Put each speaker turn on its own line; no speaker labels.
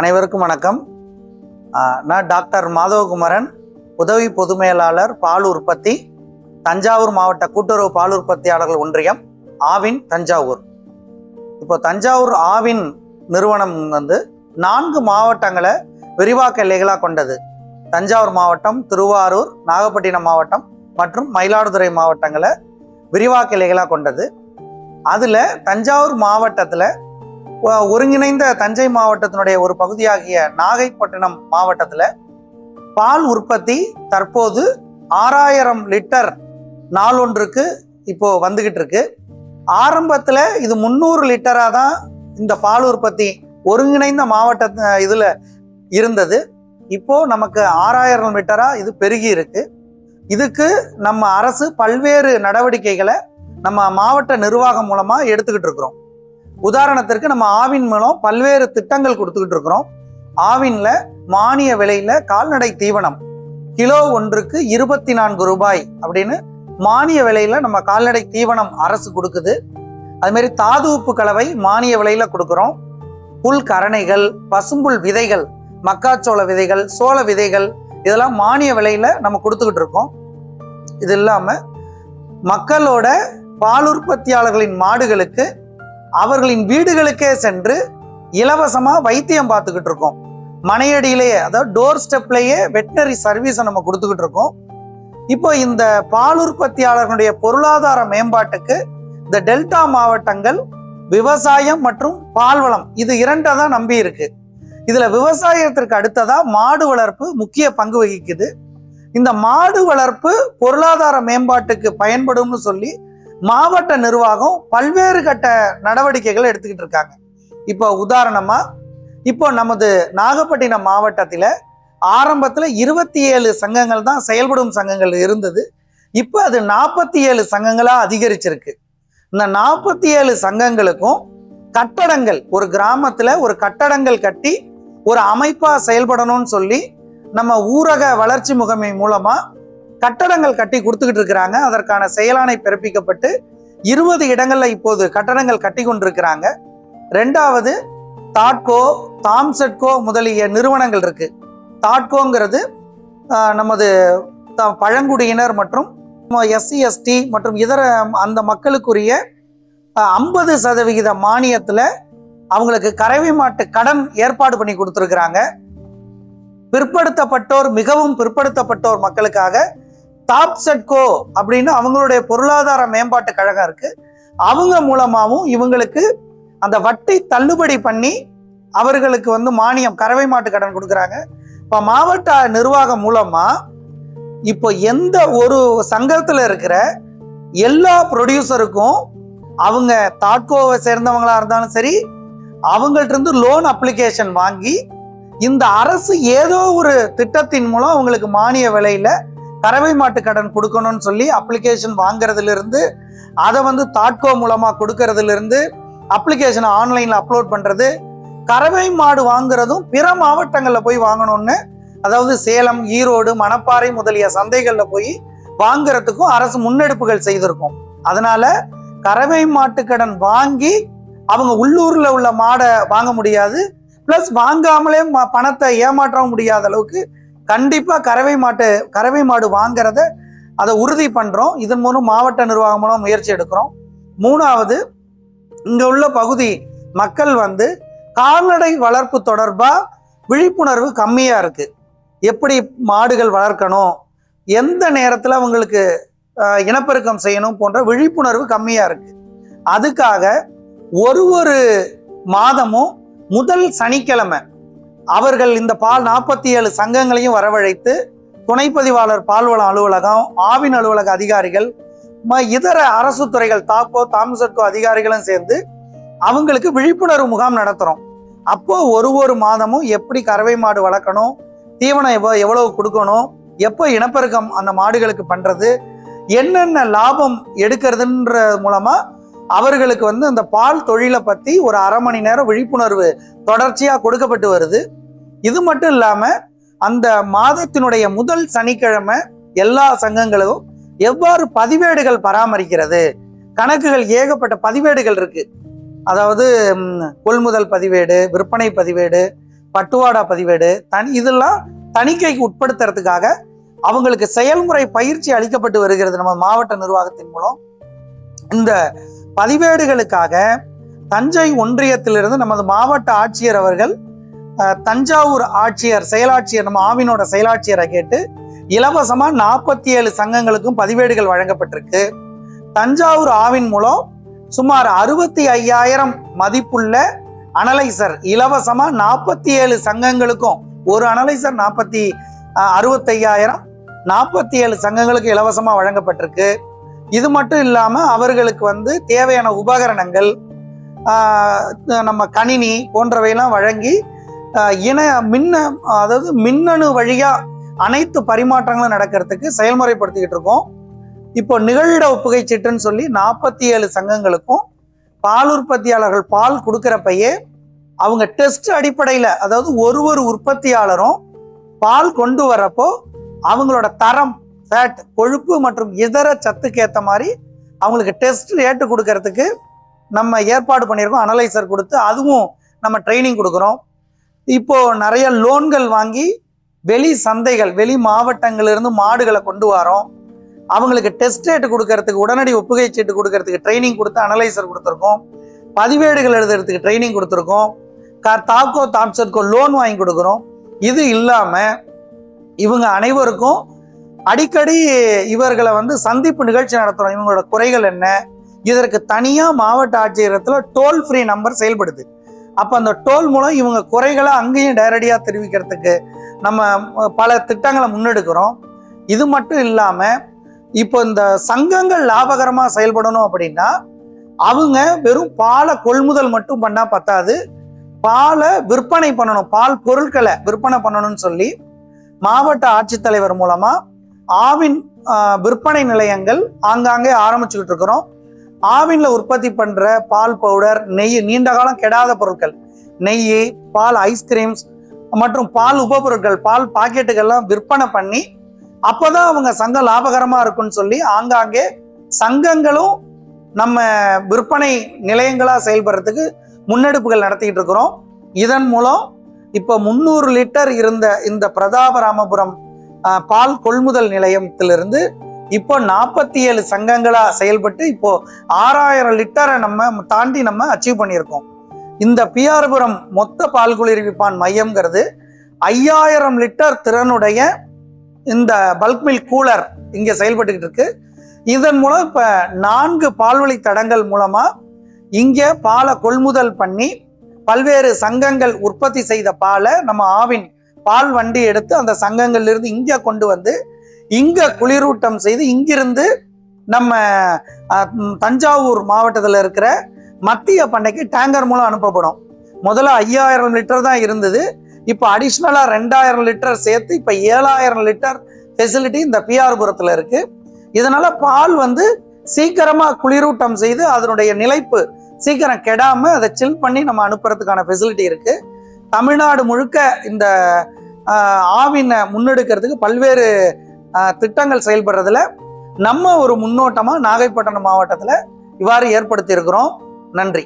அனைவருக்கும் வணக்கம். நான் டாக்டர் மாதவகுமரன் உதவி பொது மேலாளர் பால் உற்பத்தி தஞ்சாவூர் மாவட்ட கூட்டுறவு பால் உற்பத்தியாளர்கள் ஒன்றியம் ஆவின் தஞ்சாவூர். இப்போ தஞ்சாவூர் ஆவின் நிறுவனம் வந்து நான்கு மாவட்டங்களை விரிவாக்க எல்லைகளாக கொண்டது. தஞ்சாவூர் மாவட்டம் திருவாரூர் நாகப்பட்டினம் மாவட்டம் மற்றும் மயிலாடுதுறை மாவட்டங்களை விரிவாக்க எல்லைகளாக கொண்டது. அதில் தஞ்சாவூர் மாவட்டத்தில் ஒருங்கிணைந்த தஞ்சை மாவட்டத்தினுடைய ஒரு பகுதியாகிய நாகைப்பட்டினம் மாவட்டத்தில் பால் உற்பத்தி தற்போது ஆறாயிரம் லிட்டர் நாளொன்றுக்கு இப்போ வந்துகிட்டு இருக்கு. ஆரம்பத்தில் இது முந்நூறு லிட்டராக தான் இந்த பால் உற்பத்தி ஒருங்கிணைந்த மாவட்ட இதில் இருந்தது. இப்போ நமக்கு ஆறாயிரம் லிட்டராக இது பெருகி இருக்கு. இதுக்கு நம்ம அரசு பல்வேறு நடவடிக்கைகளை நம்ம மாவட்ட நிர்வாகம் மூலமாக எடுத்துக்கிட்டு இருக்கிறோம். உதாரணத்திற்கு நம்ம ஆவின் மூலம் பல்வேறு திட்டங்கள் கொடுத்துக்கிட்டு இருக்கிறோம். ஆவின்ல மானிய விலையில கால்நடை தீவனம். கிலோ ஒன்றுக்கு இருபத்தி நான்கு ரூபாய் அப்படின்னு மானிய விலையில நம்ம கால்நடை தீவனம் அரசு கொடுக்குது. அது மாதிரி தாது உப்பு கலவை மானிய விலையில கொடுக்குறோம். புல் கரணைகள் பசும்புல் விதைகள் மக்காச்சோள விதைகள் சோள விதைகள் இதெல்லாம் மானிய விலையில நம்ம கொடுத்துக்கிட்டு இருக்கோம். இது இல்லாம மக்களோட பால் உற்பத்தியாளர்களின் மாடுகளுக்கு அவர்களின் வீடுகளுக்கே சென்று இலவசமாக வைத்தியம் பார்த்துக்கிட்டு இருக்கோம். மனையடியிலேயே அதாவது டோர் ஸ்டெப்லேயே வெட்டினரி சர்வீஸை நம்ம கொடுத்துக்கிட்டு இருக்கோம். இப்போ இந்த பால் உற்பத்தியாளர்களுடைய பொருளாதார மேம்பாட்டுக்கு இந்த டெல்டா மாவட்டங்கள் விவசாயம் மற்றும் பால்வளம் இது இரண்டை தான் நம்பி இருக்கு. இதுல விவசாயத்திற்கு அடுத்ததா மாடு வளர்ப்பு முக்கிய பங்கு வகிக்குது. இந்த மாடு வளர்ப்பு பொருளாதார மேம்பாட்டுக்கு பயன்படும்னு சொல்லி மாவட்ட நிர்வாகம் பல்வேறு கட்ட நடவடிக்கைகள் எடுத்துக்கிட்டு இருக்காங்க. இப்போ உதாரணமாக இப்போ நமது நாகப்பட்டினம் மாவட்டத்தில் ஆரம்பத்தில் இருபத்தி ஏழு சங்கங்கள் தான் செயல்படும் சங்கங்கள் இருந்தது. இப்போ அது நாற்பத்தி ஏழு சங்கங்களாக அதிகரிச்சிருக்கு. இந்த நாற்பத்தி ஏழு சங்கங்களுக்கும் கட்டடங்கள் ஒரு கிராமத்தில் ஒரு கட்டடங்கள் கட்டி ஒரு அமைப்பாக செயல்படணும்னு சொல்லி நம்ம ஊரக வளர்ச்சி முகமை மூலமாக கட்டடங்கள் கட்டி கொடுத்துக்கிட்டு இருக்கிறாங்க. அதற்கான செயலாணை பிறப்பிக்கப்பட்டு இருபது இடங்களில் இப்போது கட்டடங்கள் கட்டி கொண்டிருக்கிறாங்க. ரெண்டாவது தாட்கோ தாம்செட்கோ முதலிய நிறுவனங்கள் இருக்கு. தாட்கோங்கிறது நமது த- பழங்குடியினர் மற்றும் எஸ்சி எஸ்டி மற்றும் இதர அந்த மக்களுக்குரிய ஐம்பது சதவிகித மானியத்தில் அவங்களுக்கு கறவை மாட்டு கடன் ஏற்பாடு பண்ணி கொடுத்துருக்குறாங்க. பிற்படுத்தப்பட்டோர் மிகவும் பிற்படுத்தப்பட்டோர் மக்களுக்காக டாப் செட்கோ அப்படின்னு அவங்களுடைய பொருளாதார மேம்பாட்டு கழகம் இருக்கு. அவங்க மூலமாகவும் இவங்களுக்கு அந்த வட்டி தள்ளுபடி பண்ணி அவர்களுக்கு வந்து மானியம் கறவை மாட்டு கடன் கொடுக்குறாங்க. இப்போ மாவட்ட நிர்வாகம் மூலமாக இப்போ எந்த ஒரு சங்கத்தில் இருக்கிற எல்லா ப்ரொடியூசருக்கும் அவங்க தாட்கோவை சேர்ந்தவங்களா இருந்தாலும் சரி அவங்கள்ட்ட இருந்து லோன் அப்ளிகேஷன் வாங்கி இந்த அரசு ஏதோ ஒரு திட்டத்தின் மூலம் அவங்களுக்கு மானிய விலையில கறவை மாட்டு கடன் கொடுக்கணும்னு சொல்லி அப்ளிகேஷன் வாங்குறதுலேருந்து அதை வந்து தாட்கோ மூலமாக கொடுக்கறதுலேருந்து அப்ளிகேஷனை ஆன்லைனில் அப்லோட் பண்ணுறது கறவை மாடு வாங்குறதும் பிற மாவட்டங்களில் போய் வாங்கணும்னு அதாவது சேலம் ஈரோடு மணப்பாறை முதலிய சந்தைகளில் போய் வாங்குறதுக்கும் அரசு முன்னெடுப்புகள் செய்திருக்கும். அதனால கறவை மாட்டு கடன் வாங்கி அவங்க உள்ளூரில் உள்ள மாடை வாங்க முடியாது. ப்ளஸ் வாங்காமலே ம- பணத்தை ஏமாற்றவும் முடியாத அளவுக்கு கண்டிப்பாக கறவை மாட்டு கறவை மாடு வாங்கிறத அதை உறுதி பண்ணுறோம் இதன் மூலம் மாவட்ட நிர்வாகம் மூலம் முயற்சி எடுக்கிறோம். மூணாவது இங்கே உள்ள பகுதி மக்கள் வந்து கால்நடை வளர்ப்பு தொடர்பாக விழிப்புணர்வு கம்மியாக இருக்குது எப்படி மாடுகள் வளர்க்கணும் எந்த நேரத்தில் அவங்களுக்கு இனப்பெருக்கம் செய்யணும் போன்ற விழிப்புணர்வு கம்மியாக இருக்குது அதுக்காக ஒரு ஒரு மாதமும் முதல் சனிக்கிழமை அவர்கள் இந்த பால் நாற்பத்தி ஏழு சங்கங்களையும் வரவழைத்து துணைப்பதிவாளர் பால்வளம் அலுவலகம் ஆவின் அலுவலக அதிகாரிகள் ம- இதர அரசு துறைகள் தாக்கோ தாம்சட்கோ அதிகாரிகளும் சேர்ந்து அவங்களுக்கு விழிப்புணர்வு முகாம் நடத்துகிறோம் அப்போ ஒரு ஒரு மாதமும் எப்படி கறவை மாடு வளர்க்கணும் தீவனம் எவ்வளோ எவ்வளவு கொடுக்கணும் எப்போ இனப்பெருக்கம் அந்த மாடுகளுக்கு பண்ணுறது என்னென்ன லாபம் எடுக்கிறதுன்ற மூலமாக அவர்களுக்கு வந்து அந்த பால் தொழிலை பற்றி ஒரு அரை மணி நேரம் விழிப்புணர்வு தொடர்ச்சியாக கொடுக்கப்பட்டு வருது. இது மட்டும் இல்லாமல் அந்த மாதத்தினுடைய முதல் சனிக்கிழமை எல்லா சங்கங்களும் எவ்வாறு பதிவேடுகள் பராமரிக்கிறது? கணக்குகள் ஏகப்பட்ட பதிவேடுகள் இருக்கு. அதாவது கொள்முதல் பதிவேடு விற்பனை பதிவேடு பட்டுவாடா பதிவேடு தனி இதெல்லாம் தணிக்கைக்கு உட்படுத்துறதுக்காக அவங்களுக்கு செயல்முறை பயிற்சி அளிக்கப்பட்டு வருகிறது நம்ம மாவட்ட நிர்வாகத்தின் மூலம். இந்த பதிவேடுகளுக்காக தஞ்சை ஒன்றியத்திலிருந்து நமது மாவட்ட ஆட்சியர் அவர்கள் தஞ்சாவூர் ஆட்சியர் செயலாட்சியர் நம்ம ஆவினோட செயலாட்சியரை கேட்டு இலவசமாக நாற்பத்தி ஏழு சங்கங்களுக்கும் பதிவேடுகள் வழங்கப்பட்டிருக்கு. தஞ்சாவூர் ஆவின் மூலம் சுமார் அறுபத்தி ஐயாயிரம் மதிப்புள்ள அனலைசர் இலவசமாக நாற்பத்தி ஏழு சங்கங்களுக்கும் ஒரு அனலைசர் நாற்பத்தி அறுபத்தையாயிரம் நாற்பத்தி ஏழு சங்கங்களுக்கு இலவசமாக வழங்கப்பட்டிருக்கு. இது மட்டும் இல்லாமல் அவர்களுக்கு வந்து தேவையான உபகரணங்கள் நம்ம கணினி போன்றவையெல்லாம் வழங்கி இன மின்ன அதாவது மின்னணு வழியாக அனைத்து பரிமாற்றங்களும் நடக்கிறதுக்கு செயல்முறைப்படுத்திக்கிட்டு இருக்கோம். இப்போ நிகழிட ஒப்புகை சீட்டுன்னு சொல்லி நாற்பத்தி ஏழு சங்கங்களுக்கும் பால் உற்பத்தியாளர்கள் பால் கொடுக்குறப்பையே அவங்க டெஸ்ட் அடிப்படையில் அதாவது ஒரு ஒரு உற்பத்தியாளரும் பால் கொண்டு வரப்போ அவங்களோட தரம் ஃபேட் கொழுப்பு மற்றும் இதர சத்துக்கு ஏற்ற மாதிரி அவங்களுக்கு டெஸ்ட் ரேட்டு கொடுக்கறதுக்கு நம்ம ஏற்பாடு பண்ணியிருக்கோம். அனலைசர் கொடுத்து அதுவும் நம்ம ட்ரைனிங் கொடுக்குறோம். இப்போ நிறைய லோன்கள் வாங்கி வெளி சந்தைகள் வெளி மாவட்டங்களிலிருந்து மாடுகளை கொண்டு வரோம். அவங்களுக்கு டெஸ்ட் ரேட்டு கொடுக்கறதுக்கு உடனடி ஒப்புகை சீட்டு கொடுக்கறதுக்கு ட்ரைனிங் கொடுத்து அனலைசர் கொடுத்துருக்கோம். பதிவேடுகள் எழுதுறதுக்கு ட்ரைனிங் கொடுத்துருக்கோம். கா- தாக்கோ தாம்சர்க்கோ லோன் வாங்கி கொடுக்குறோம். இது இல்லாமல் இவங்க அனைவருக்கும் அடிக்கடி இவர்களை வந்து சந்திப்பு நிகழ்ச்சி நடத்துகிறோம் இவங்களோட குறைகள் என்ன? இதற்கு தனியாக மாவட்ட ஆட்சியரத்தில் டோல் ஃப்ரீ நம்பர் செயல்படுது. அப்போ அந்த டோல் மூலம் இவங்க குறைகளை அங்கேயும் நேரடியாக தெரிவிக்கிறதுக்கு நம்ம பல திட்டங்களை முன்னெடுக்கிறோம். இது மட்டும் இல்லாமல் இப்போ இந்த சங்கங்கள் லாபகரமாக செயல்படணும் அப்படின்னா அவங்க வெறும் பாலை கொள்முதல் மட்டும் பண்ணால் பத்தாது. பாலை விற்பனை பண்ணணும். பால் பொருட்களை விற்பனை பண்ணணும்னு சொல்லி மாவட்ட ஆட்சித்தலைவர் மூலமாக ஆவின் விற்பனை நிலையங்கள் ஆங்காங்கே ஆரம்பிச்சுக்கிட்டு இருக்கிறோம். ஆவின்ல உற்பத்தி பண்ற பால் பவுடர் நெய் நீண்ட காலம் கெடாத பொருட்கள். நெய் பால் ஐஸ்கிரீம்ஸ் மற்றும் பால் உபபொருட்கள் பால் பாக்கெட்டுகள்லாம் விற்பனை பண்ணி அப்போதான் அவங்க சங்கம் லாபகரமாக இருக்கும்னு சொல்லி ஆங்காங்கே சங்கங்களும் நம்ம விற்பனை நிலையங்களாக செயல்படுறதுக்கு முன்னெடுப்புகள் நடத்திக்கிட்டு இருக்கிறோம். இதன் மூலம் இப்போ முந்நூறு லிட்டர் இருந்த இந்த பிரதாபராமபுரம் பால் கொள்முதல் நிலையத்திலிருந்து இப்போ நாற்பத்தி ஏழு சங்கங்களாக செயல்பட்டு இப்போ ஆறாயிரம் லிட்டரை நம்ம தாண்டி நம்ம அச்சீவ் பண்ணியிருக்கோம். இந்த பிஆர்புரம் மொத்த பால் குளிர்விப்பான் மையம்ங்கிறது ஐயாயிரம் லிட்டர் திறனுடைய இந்த பல்க் மில்க் கூலர் இங்கே செயல்பட்டுக்கிட்டு இருக்கு. இதன் மூலம் இப்போ நான்கு பால்வழி தடங்கள் மூலமாக இங்கே பாலை கொள்முதல் பண்ணி பல்வேறு சங்கங்கள் உற்பத்தி செய்த பாலை நம்ம ஆவின் பால் வண்டி எடுத்து அந்த சங்கங்கள்லேருந்து இங்கே கொண்டு வந்து இங்க குளிரூட்டம் செய்து இங்கிருந்து நம்ம தஞ்சாவூர் மாவட்டத்தில் இருக்கிற மத்திய பண்ணைக்கு டேங்கர் மூலம் அனுப்பப்படும். முதல்ல ஐயாயிரம் லிட்டர் தான் இருந்தது. இப்போ அடிஷ்னலாக ரெண்டாயிரம் லிட்டர் சேர்த்து இப்போ ஏழாயிரம் லிட்டர் ஃபெசிலிட்டி இந்த பிஆர்புரத்தில் இருக்கு. இதனால பால் வந்து சீக்கிரமாக குளிரூட்டம் செய்து அதனுடைய நிலைப்பு சீக்கிரம் கெடாமல் அதை சில் பண்ணி நம்ம அனுப்புறதுக்கான ஃபெசிலிட்டி இருக்கு. தமிழ்நாடு முழுக்க இந்த ஆவினை முன்னெடுக்கிறதுக்கு பல்வேறு திட்டங்கள் செயல்படுறதுல நம்ம ஒரு முன்னோட்டமாக நாகைப்பட்டினம் மாவட்டத்தில் இவ்வாறு ஏற்படுத்தி இருக்கிறோம் நன்றி.